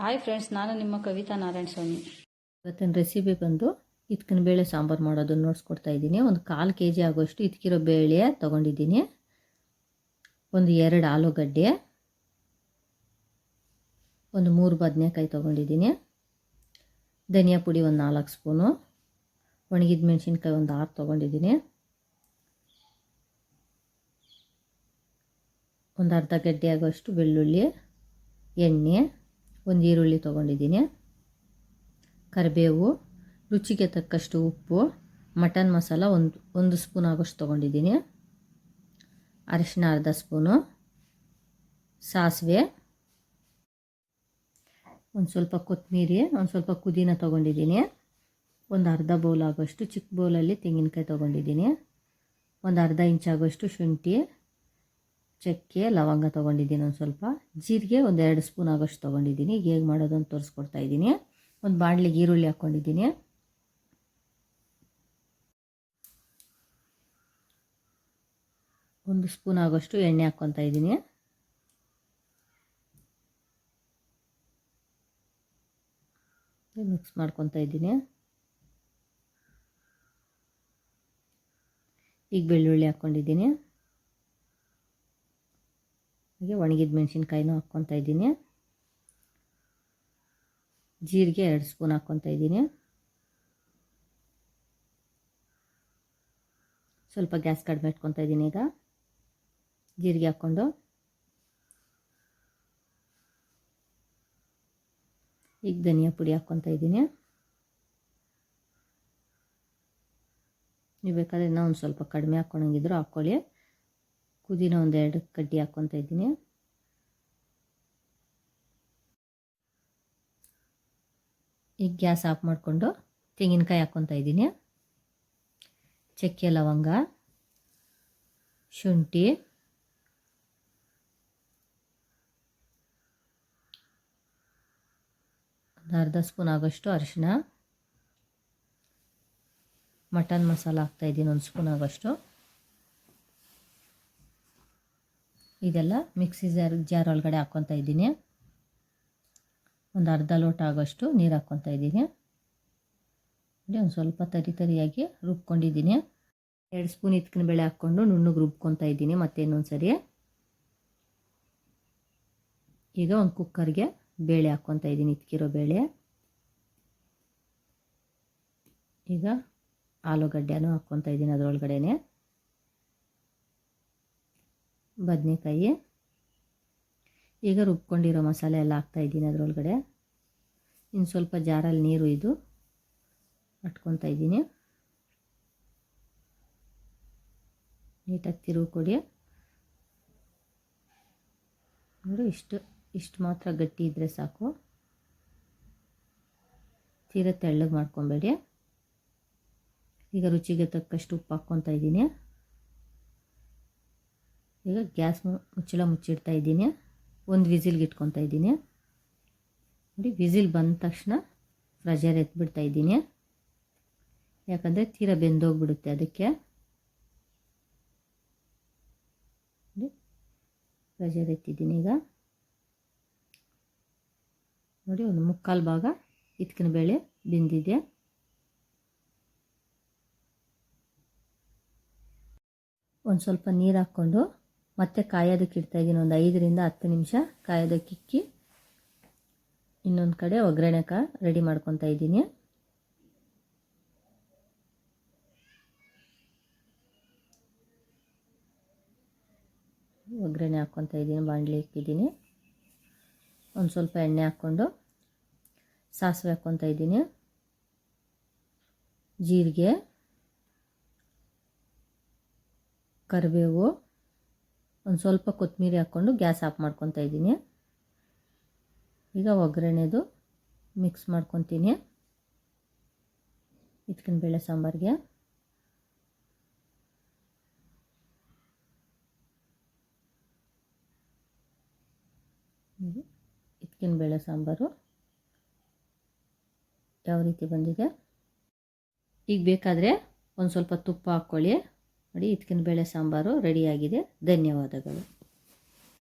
Hi friends ನಾನು ನಿಮ್ಮ ಕವಿತಾ ನಾರಾಯಣ ಸ್ವಾಮಿ. ಇವತ್ತಿನ ರೆಸಿಪಿ ಬಂದು ಇದ್ಕಿನ ಬೇಳೆ ಸಾಂಬಾರು ಮಾಡೋದನ್ನು ನೋಡಿಸ್ಕೊಡ್ತಾ ಇದ್ದೀನಿ. ಒಂದು ಕಾಲು ಕೆ ಜಿ ಆಗೋಷ್ಟು ಇದ್ಕಿರೋ ಬೇಳೆ ತೊಗೊಂಡಿದ್ದೀನಿ. ಒಂದು ಎರಡು ಆಲೂಗಡ್ಡೆ. ಒಂದು ಮೂರು ಬದನೆಕಾಯಿ ತೊಗೊಂಡಿದ್ದೀನಿ. ಧನಿಯಾ ಪುಡಿ ಒಂದು ನಾಲ್ಕು ಸ್ಪೂನು. ಒಣಗಿದ ಮೆಣಸಿನ್ಕಾಯಿ ಒಂದು ಆರು ತೊಗೊಂಡಿದ್ದೀನಿ. ಒಂದು ಅರ್ಧ ಗಡ್ಡೆ ಆಗೋಷ್ಟು ಬೆಳ್ಳುಳ್ಳಿ, ಎಣ್ಣೆ. ಒಂದು ಈರುಳ್ಳಿ ತೊಗೊಂಡಿದ್ದೀನಿ. ಕರಿಬೇವು, ರುಚಿಗೆ ತಕ್ಕಷ್ಟು ಉಪ್ಪು, ಮಟನ್ ಮಸಾಲ ಒಂದು ಒಂದು ಸ್ಪೂನ್ ಆಗೋಷ್ಟು ತೊಗೊಂಡಿದ್ದೀನಿ. ಅರಿಶಿನ ಅರ್ಧ ಸ್ಪೂನು, ಸಾಸಿವೆ, ಒಂದು ಸ್ವಲ್ಪ ಕೊತ್ತಂಬರಿ ಒಂದು ಸ್ವಲ್ಪ ಪುದೀನ ತೊಗೊಂಡಿದ್ದೀನಿ. ಒಂದು ಅರ್ಧ ಬೌಲ್ ಆಗೋಷ್ಟು ಚಿಕ್ಕ ಬೌಲಲ್ಲಿ ತೆಂಗಿನಕಾಯಿ ತೊಗೊಂಡಿದ್ದೀನಿ. ಒಂದು ಅರ್ಧ ಇಂಚಾಗೋಷ್ಟು ಶುಂಠಿ. ಚಕ್ಕೆ, ಲವಂಗ ತೊಗೊಂಡಿದ್ದೀನಿ ಒಂದು ಸ್ವಲ್ಪ. ಜೀರಿಗೆ ಒಂದು ಎರಡು ಸ್ಪೂನ್ ಆಗೋಷ್ಟು ತೊಗೊಂಡಿದ್ದೀನಿ. ಹೇಗೆ ಮಾಡೋದು ತೋರಿಸ್ಕೊಡ್ತಾ ಇದ್ದೀನಿ. ಒಂದು ಬಾಣಲಿಗೆ ಈರುಳ್ಳಿ ಹಾಕ್ಕೊಂಡಿದ್ದೀನಿ ಒಂದು ಸ್ಪೂನ್ ಆಗೋಷ್ಟು ಎಣ್ಣೆ ಹಾಕ್ಕೊತಾ ಇದ್ದೀನಿ. ಮಿಕ್ಸ್ ಮಾಡ್ಕೊತಾ ಇದ್ದೀನಿ. ಈಗ ಬೆಳ್ಳುಳ್ಳಿ ಹಾಕ್ಕೊಂಡಿದ್ದೀನಿ ಹಾಗೆ ಒಣಗಿದ ಮೆಣಸಿನ್ಕಾಯಿನೂ ಹಾಕ್ಕೊತಾ ಇದ್ದೀನಿ. ಜೀರಿಗೆ ಎರಡು ಸ್ಪೂನ್ ಹಾಕ್ಕೊತಾ ಇದ್ದೀನಿ. ಸ್ವಲ್ಪ ಗ್ಯಾಸ್ ಕಡಿಮೆ ಇಟ್ಕೊತಾ ಇದ್ದೀನಿ ಈಗ. ಜೀರಿಗೆ ಹಾಕ್ಕೊಂಡು. ಈಗ ಧನಿಯಾ ಪುಡಿ ಹಾಕ್ಕೊತಾ ಇದ್ದೀನಿ. ನೀವು ಬೇಕಾದರೆ ಇನ್ನೂ ಒಂದು ಸ್ವಲ್ಪ ಕಡಿಮೆ ಹಾಕ್ಕೊಳಂಗಿದ್ರು ಹಾಕ್ಕೊಳ್ಳಿ. ಪುದೀನ ಒಂದೆರಡು ಕಡ್ಡಿ ಹಾಕ್ಕೊತಾ ಇದ್ದೀನಿ. ಈಗ ಗ್ಯಾಸ್ ಆಫ್ ಮಾಡಿಕೊಂಡು ತೆಂಗಿನಕಾಯಿ ಹಾಕ್ಕೊತಾ ಇದ್ದೀನಿ. ಚಕ್ಕೆ ಲವಂಗ, ಶುಂಠಿ, ಒಂದು ಅರ್ಧ ಸ್ಪೂನ್ ಆಗೋಷ್ಟು ಅರಿಶಿನ ಮಟನ್ ಮಸಾಲ ಹಾಕ್ತಾಯಿದ್ದೀನಿ ಒಂದು ಸ್ಪೂನ್ ಆಗೋಷ್ಟು. ಇದೆಲ್ಲ ಮಿಕ್ಸಿ ಜಾರ್ ಜಾರ್ ಒಳಗಡೆ ಹಾಕ್ಕೊತಾ ಇದ್ದೀನಿ. ಒಂದು ಅರ್ಧ ಲೋಟ ಆಗೋಷ್ಟು ನೀರು ಹಾಕ್ಕೊತಾ ಇದ್ದೀನಿ. ಒಂದು ಸ್ವಲ್ಪ ತರಿ ತರಿಯಾಗಿ ರುಬ್ಕೊಂಡಿದ್ದೀನಿ. ಎರಡು ಸ್ಪೂನ್ ಇತ್ಕಿನ ಬೇಳೆ ಹಾಕ್ಕೊಂಡು ನುಣ್ಣಗೆ ರುಬ್ಕೊತಾ ಇದ್ದೀನಿ ಮತ್ತೆ ಇನ್ನೊಂದು ಸರಿ ಈಗ ಒಂದು ಕುಕ್ಕರ್ಗೆ ಬೇಳೆ ಹಾಕ್ಕೊತಾ ಇದ್ದೀನಿ ಇತ್ಕಿರೋ ಬೇಳೆ. ಈಗ ಆಲೂಗಡ್ಡೆನೂ ಹಾಕ್ಕೊತಾ ಇದ್ದೀನಿ ಅದರೊಳಗಡೆನೆ. ಬದನೆಕಾಯಿ. ಈಗ ರುಬ್ಕೊಂಡಿರೋ ಮಸಾಲೆ ಎಲ್ಲ ಹಾಕ್ತಾಯಿದ್ದೀನಿ ಅದರೊಳಗಡೆ. ಇನ್ನು ಸ್ವಲ್ಪ ಜಾರಲ್ಲಿ ನೀರು ಇದು ಅಟ್ಕೊತಾ ಇದ್ದೀನಿ. ನೀಟಾಗಿ ತಿರುವು ಕೊಡಿ ನೋಡಿ, ಇಷ್ಟು ಇಷ್ಟು ಮಾತ್ರ ಗಟ್ಟಿ ಇದ್ದರೆ ಸಾಕು. ತೀರ ತೆಳ್ಳಗೆ ಮಾಡ್ಕೊಬೇಡಿ. ಈಗ ರುಚಿಗೆ ತಕ್ಕಷ್ಟು ಉಪ್ಪು ಹಾಕ್ಕೊತಾ ಇದ್ದೀನಿ. ಈಗ ಗ್ಯಾಸ್ ಮುಚ್ಚಳ ಮುಚ್ಚಿಡ್ತಾ ಇದ್ದೀನಿ. ಒಂದು ವಿಸಿಲ್ಗೆ ಇಟ್ಕೊತಾ ಇದ್ದೀನಿ. ನೋಡಿ, ವಿಸಿಲ್ ಬಂದ ತಕ್ಷಣ ಪ್ರೆಷರ್ ಎತ್ಬಿಡ್ತಾ ಇದ್ದೀನಿ. ಯಾಕಂದರೆ ತೀರ ಬೆಂದೋಗ್ಬಿಡುತ್ತೆ ಅದಕ್ಕೆ. ಪ್ರೆಷರ್ ಎತ್ತಿದ್ದೀನಿ ಈಗ. ನೋಡಿ, ಒಂದು ಮುಕ್ಕಾಲು ಭಾಗ ಇತ್ಕಿನ ಬೇಳೆ ಬೆಂದಿದೆ. ಒಂದು ಸ್ವಲ್ಪ ನೀರು ಹಾಕ್ಕೊಂಡು ಮತ್ತೆ ಕಾಯೋದಕ್ಕೆ ಇಡ್ತಾಯಿದ್ದೀನಿ ಒಂದು ಐದರಿಂದ ಹತ್ತು ನಿಮಿಷ ಕಾಯೋದಕ್ಕೆ ಇಕ್ಕಿ ಇನ್ನೊಂದು ಕಡೆ ಒಗ್ಗರಣೆಕ ರೆಡಿ ಮಾಡ್ಕೊತಾ ಇದ್ದೀನಿ. ಒಗ್ಗರಣೆ ಹಾಕ್ಕೊತಾ ಇದ್ದೀನಿ ಬಾಂಡ್ಲಿ ಇಕ್ಕಿದ್ದೀನಿ. ಒಂದು ಸ್ವಲ್ಪ ಎಣ್ಣೆ ಹಾಕ್ಕೊಂಡು ಸಾಸಿವೆ ಹಾಕ್ಕೊತಾ ಇದ್ದೀನಿ. ಜೀರಿಗೆ, ಕರಿಬೇವು ಒಂದು ಸ್ವಲ್ಪ ಕೊತ್ತಂಬರಿ ಹಾಕ್ಕೊಂಡು ಗ್ಯಾಸ್ ಆಫ್ ಮಾಡ್ಕೊತಾ ಇದ್ದೀನಿ. ಈಗ ಒಗ್ಗರಣೆದು ಮಿಕ್ಸ್ ಮಾಡ್ಕೊತೀನಿ. ಇಟ್ಕಿನ ಬೇಳೆ ಸಾಂಬಾರಿಗೆ. ಇಟ್ಕಿನ ಬೇಳೆ ಸಾಂಬಾರು. ಯಾವ ರೀತಿ ಬಂದಿದೆ? ಈಗ ಬೇಕಾದರೆ ಒಂದು ಸ್ವಲ್ಪ ತುಪ್ಪ ಹಾಕ್ಕೊಳ್ಳಿ ನೋಡಿ ಇದಕ್ಕಿನ ಬೇಳೆ ಸಾಂಬಾರು ರೆಡಿಯಾಗಿದೆ ಧನ್ಯವಾದಗಳು.